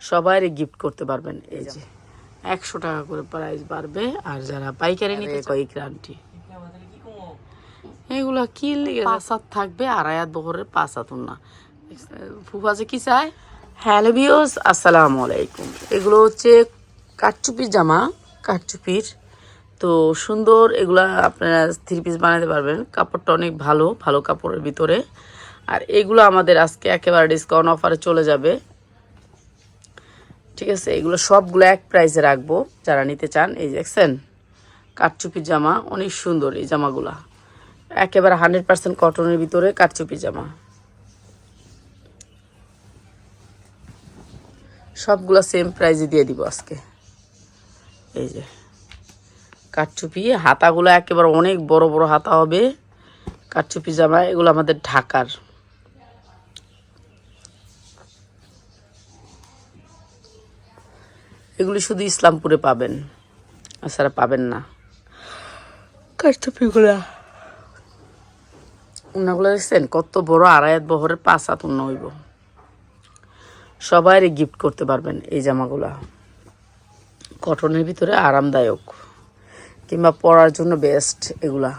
সবাই গিফট করতে পারবেন। এই যে একশো টাকা করে প্রাইস বাড়বে। আর যারা পাইকারি নিতে কয়েক গ্রান্টি? এগুলা কি লেগে পাঁচ হাত থাকবে আড়াই হাত বহরের পাঁচ হাত না ফুফাজে কি চায়? হ্যালো বিওস আসসালামু আলাইকুম। এগুলো হচ্ছে কাঠচুপির জামা কাঠচুপির। তো সুন্দর এগুলা আপনারা থ্রি পিস বানাতে পারবেন। কাপড়টা অনেক ভালো ভালো কাপড়ের ভিতরে। আর এগুলো আমাদের আজকে একেবারে ডিসকাউন্ট অফারে চলে যাবে। ঠিক আছে, এগুলো সবগুলো এক প্রাইসে রাখব। যারা নিতে চান, এই দেখছেন কাঠচুপির জামা, অনেক সুন্দর এই জামাগুলা। একেবারে হান্ড্রেড পার্সেন্ট কটনের ভিতরে কাঠচুপি জামা। সবগুলো সেম প্রাইজে দিয়ে দিব আজকে। এই যে কাঠচুপি হাতাগুলো একেবারে অনেক বড় বড় হাতা হবে। কাঠচুপি জামা, এগুলো আমাদের ঢাকার। এগুলি শুধু ইসলামপুরে পাবেন। এছাড়া পাবেন না। কাঠচুপিগুলা উন্নাগুলো দেখছেন? কত বড় আড়াইয়াত বহরের পাঁচ হাত উন্ন হইব। সবাই গিফট করতে পারবেন এই জামাগুলা। কটনের ভিতরে আরামদায়ক কিংবা পরার জন্য বেস্ট এগুলা।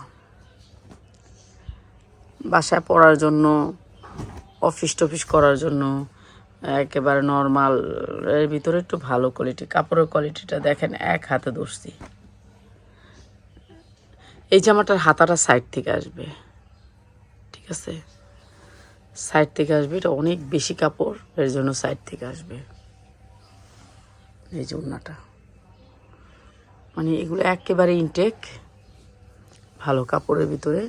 বাসায় পরার জন্য অফিস টফিস করার জন্য। একেবারে নর্মাল এর ভিতরে একটু ভালো কোয়ালিটি কাপড়ের কোয়ালিটিটা দেখেন এক হাতে ধরছি। এই জামাটার হাতাটা সাইড থেকে আসবে, ঠিক আছে? সাইড থেকে আসবে, এটা অনেক বেশি কাপড়, এর জন্য সাইড থেকে আসবে। এই ওড়নাটা। মানে এগুলো একেবারে ইনটেক ভালো কাপড়ের ভিতরে।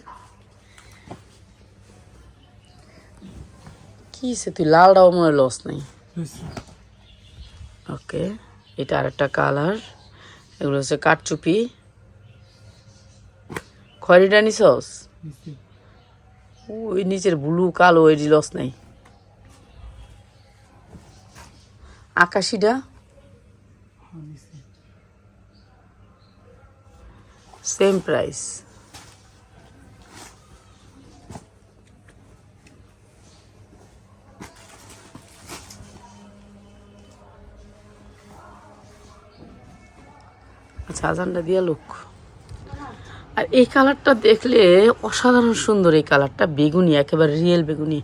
কি সে তুই লালটাও মনে লস নেই? ওকে এটা আরেকটা কালার এগুলো হচ্ছে কাঠচুপি। খয়রিটা নিছস? ওই নিচের ব্লু কালো ওই লস নাই। আকাশিটা? সেম প্রাইস আজানটা দিয়া লোক। আর এই কালারটা দেখলে অসাধারণ সুন্দর এই কালারটা, বেগুনি, একেবারে রিয়েল বেগুনি।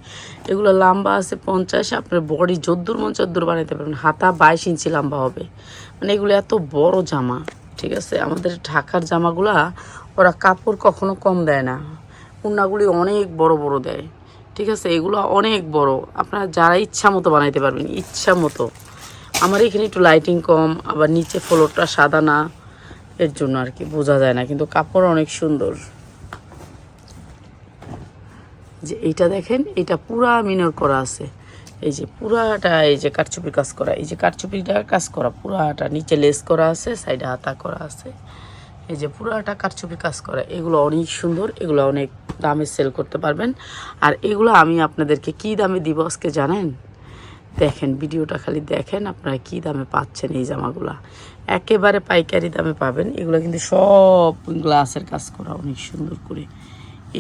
এগুলো লম্বা আছে পঞ্চাশ, আপনার বডি যদ্দুর মন চদ্দুর বানাইতে পারবেন। হাতা বাইশ ইঞ্চি লম্বা হবে। মানে এগুলো এত বড় জামা, ঠিক আছে? আমাদের ঢাকার জামাগুলা ওরা কাপড় কখনো কম দেয় না। উন্নাগুলি অনেক বড় বড় দেয়, ঠিক আছে? এগুলো অনেক বড়। আপনারা যারা ইচ্ছা মতো বানাইতে পারবেন, ইচ্ছা মতো। আমার এখানে একটু লাইটিং কম, আবার নিচে ফ্লোরটা সাদা না। এর জন্য আর কি, বোঝা যায় না, কিন্তু কাপড় অনেক সুন্দর। যে এইটা দেখেন এটা পুরা মিনর করা আছে। এই যে পুরাটা, এই যে কারচুপির কাজ করা, এই যে কারচুপিটা কাজ করা, পুরাটা নিচে লেস করা আছে, সাইডে হাতা করা আছে। এই যে পুরাটা কারচুপি কাজ করা, এগুলো অনেক সুন্দর, এগুলো অনেক দামে সেল করতে পারবেন। আর এগুলো আমি আপনাদেরকে কি দামে দিব আজকে জানেন? দেখেন, ভিডিওটা খালি দেখেন আপনারা কি দামে পাচ্ছেন এই জামাগুলা। একেবারে পাইকারি দামে পাবেন। এগুলো কিন্তু সব গ্লাসের কাজ করা, অনেক সুন্দর করে।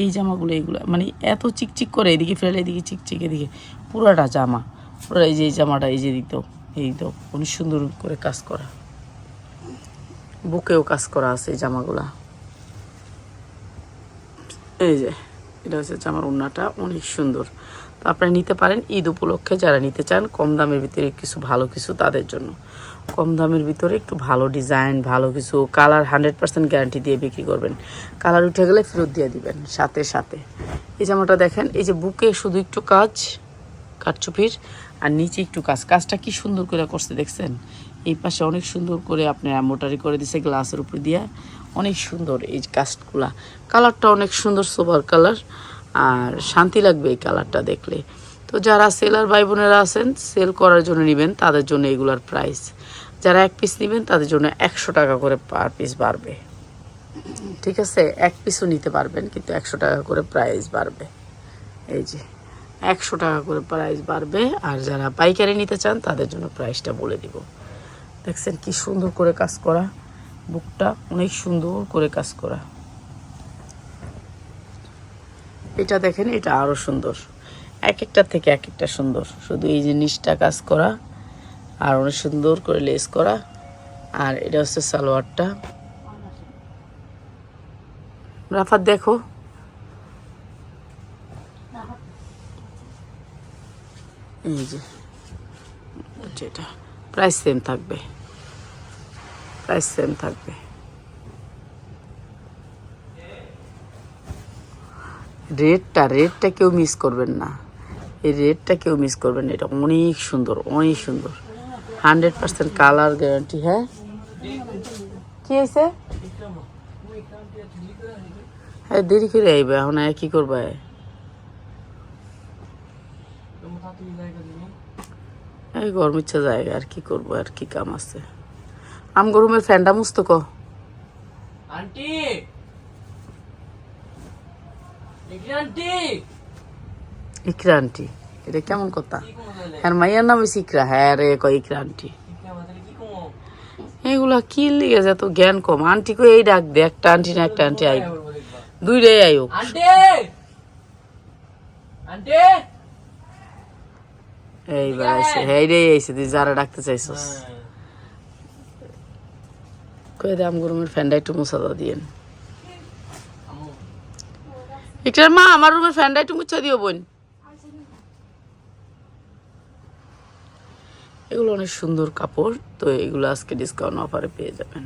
এই জামাগুলো এইগুলো মানে এত চিকচিক করে, এদিকে ফেলে এদিকে চিকচিক, এদিকে পুরাটা জামা। পুরো এই যে এই জামাটা, এই যে দিত এই তো, অনেক সুন্দর করে কাজ করা। বুকেও কাজ করা আছে এই জামাগুলা। এই যে, এটা হচ্ছে জামার ওড়নাটা, অনেক সুন্দর। তো আপনারা নিতে পারেন ঈদ উপলক্ষে। যারা নিতে চান, কম দামের ভিতরে কিছু ভালো কিছু তাদের জন্য। কম দামের ভিতরে একটু ভালো ডিজাইন, ভালো কিছু কালার হান্ড্রেড পার্সেন্ট গ্যারান্টি দিয়ে বিক্রি করবেন। কালার উঠে গেলে ফেরত দিয়ে দিবেন, সাথে সাথে। এই জামাটা দেখেন, এই যে বুকে শুধু একটু কাজ, কাঠচুপির, আর নিচে একটু কাজ। কাজটা কি সুন্দর করে করছে দেখছেন? এই পাশে অনেক সুন্দর করে আপনি মোটারি করে দিছে, গ্লাসের উপর দিয়ে। অনেক সুন্দর এই কাজগুলা। কালারটা অনেক সুন্দর সোবার কালার। আর শান্তি লাগবে এই কালারটা দেখলে। তো যারা সেলার ভাই বোনেরা আছেন, সেল করার জন্য নেবেন, তাদের জন্য এগুলার প্রাইস যারা এক পিস নেবেন, তাদের জন্য একশো টাকা করে পার পিস বাড়বে। ঠিক আছে? এক পিসও নিতে পারবেন, কিন্তু একশো টাকা করে প্রাইস বাড়বে। এই যে, একশো টাকা করে প্রাইস বাড়বে, আর যারা পাইকারি নিতে চান, তাদের জন্য প্রাইসটা বলে দিব। দেখছেন কি সুন্দর করে কাজ করা, বুকটা অনেক সুন্দর করে কাজ করা। এটা দেখেন, এটা আরও সুন্দর। এক একটা থেকে এক একটা সুন্দর। শুধু এই যে নিচটা কাজ করা, আর অনেক সুন্দর করে লেস করা, আর এটা হচ্ছে সালোয়ারটা। রাফাত, দেখো। এই যে যেটা প্রাইস সেম থাকবে। প্রাইস সেম থাকবে। রেটটা রেটটা কেউ মিস করবেন না। এই রেটটা কেউ মিস করবেন না। এটা অনেক সুন্দর অনেক সুন্দর। হান্ড্রেড পার্সেন্ট কালার গ্যারান্টি হ্যাঁ? কি হয়েছে? হ্যাঁ দেরি করে আইবে, এখন কি করবে? এই গরম ইচ্ছা জায়গা, আর কি করব, আর কি কাম আছে? আম গরমের ফ্যানটা মুস্ত ক? আন্টি! এখানে আন্টি ইকরা আন্টি এটা কেমন কথা? হ্যাঁ মাইয়ার নাম হয়েছে ইকরা। হ্যাঁ রে কয় ইকরা আন্টি কি এগুলা লিগে যত জ্ঞান কম? আন্টি কই এই ডাক দে একটা আন্টি না একটা আন্টি দেখবা দুইটাই আন্টি! এইবার আইসে হ্যাঁ রে আইসে তুই যারা ডাকতে চাইছস। কই দে আম গরমের ফ্যানটা একটু মুছা দাও দিয়েন। ইকরার মা আমার রুমের ফ্যানটা একটু মুছা দিও বোন। এগুলো অনেক সুন্দর কাপড়, তো এগুলো আজকে ডিসকাউন্ট অফারে পেয়ে যাবেন।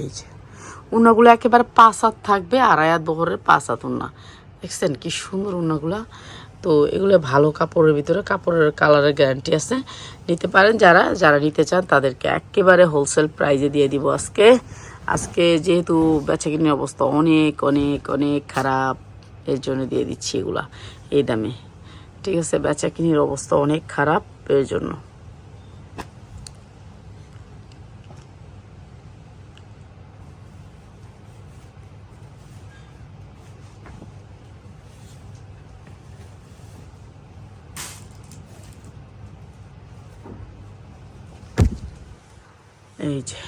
এই যে উন্নাগুলো একেবারে পাঁচ হাত থাকবে, আড়াই হাত বহরের পাঁচ হাত উন্না দেখছেন কি সুন্দর উন্নাগুলা তো এগুলো ভালো কাপড়ের ভিতরে কাপড়ের কালারের গ্যারান্টি আছে। নিতে পারেন যারা যারা নিতে চান তাদেরকে একেবারে হোলসেল প্রাইজে দিয়ে দিব আজকে। আজকে যেহেতু বেচা কিনে অবস্থা অনেক অনেক অনেক খারাপ, এর জন্য দিয়ে দিচ্ছি এগুলা এই দামে। ঠিক আছে, বেচাকিনির অবস্থা অনেক খারাপ এর জন্য। এই যে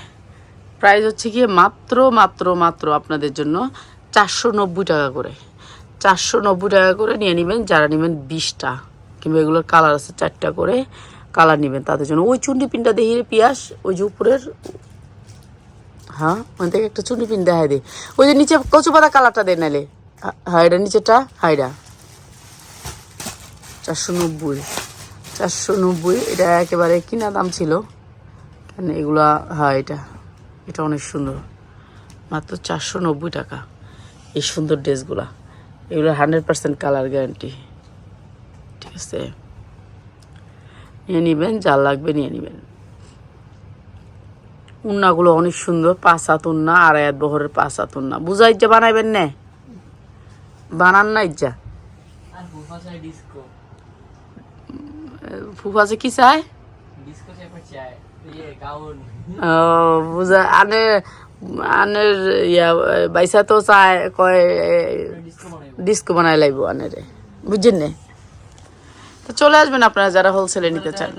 প্রাইস হচ্ছে গিয়ে মাত্র মাত্র মাত্র আপনাদের জন্য চারশো নব্বই টাকা করে। চারশো নব্বই টাকা করে নিয়ে নেবেন, যারা নেবেন বিশটা, কিংবা এগুলোর কালার আছে চারটা করে কালার নেবেন তাদের জন্য। ওই চুন্ডি পিনটা দেখিয়ে পিয়াস, ওই যে উপরের হ্যাঁ ওখান থেকে একটা চুন্ডি পিন দেখায় দে ওই যে নিচে কচু পাতা কালারটা দে নালে হ্যাঁ এটা নিচেটা হাইডা চারশো নব্বই চারশো নব্বই, এটা একেবারে কিনা দাম ছিল। কেন এগুলা হ্যাঁ এটা এটা অনেক সুন্দর। মাত্র চারশো নব্বই টাকা এই সুন্দর ড্রেসগুলা। এগুলো হান্ড্রেড পার্সেন্ট কালার গ্যারান্টি। ঠিক আছে? নিয়ে নেবেন যা লাগবে নিয়ে নেবেন। উন্নাগুলো অনেক সুন্দর পাঁচ হাত উন্না আড়াই হাত বহরের পাঁচ হাত উন্না। বুঝা ইজ্জা বানাইবেন না? বানান না ইজ্জা। আর বুফা চাই ডিস্কো। ফুফা যে কি চায়। ইয়ে ও, বুঝা আনে আনের ইয়া বাইসা তো চায় কয় ডিস্কো বানাই লাগবো আনেরে। বুঝছেন না তো চলে আসবেন আপনারা যারা হোলসেলে নিতে চান।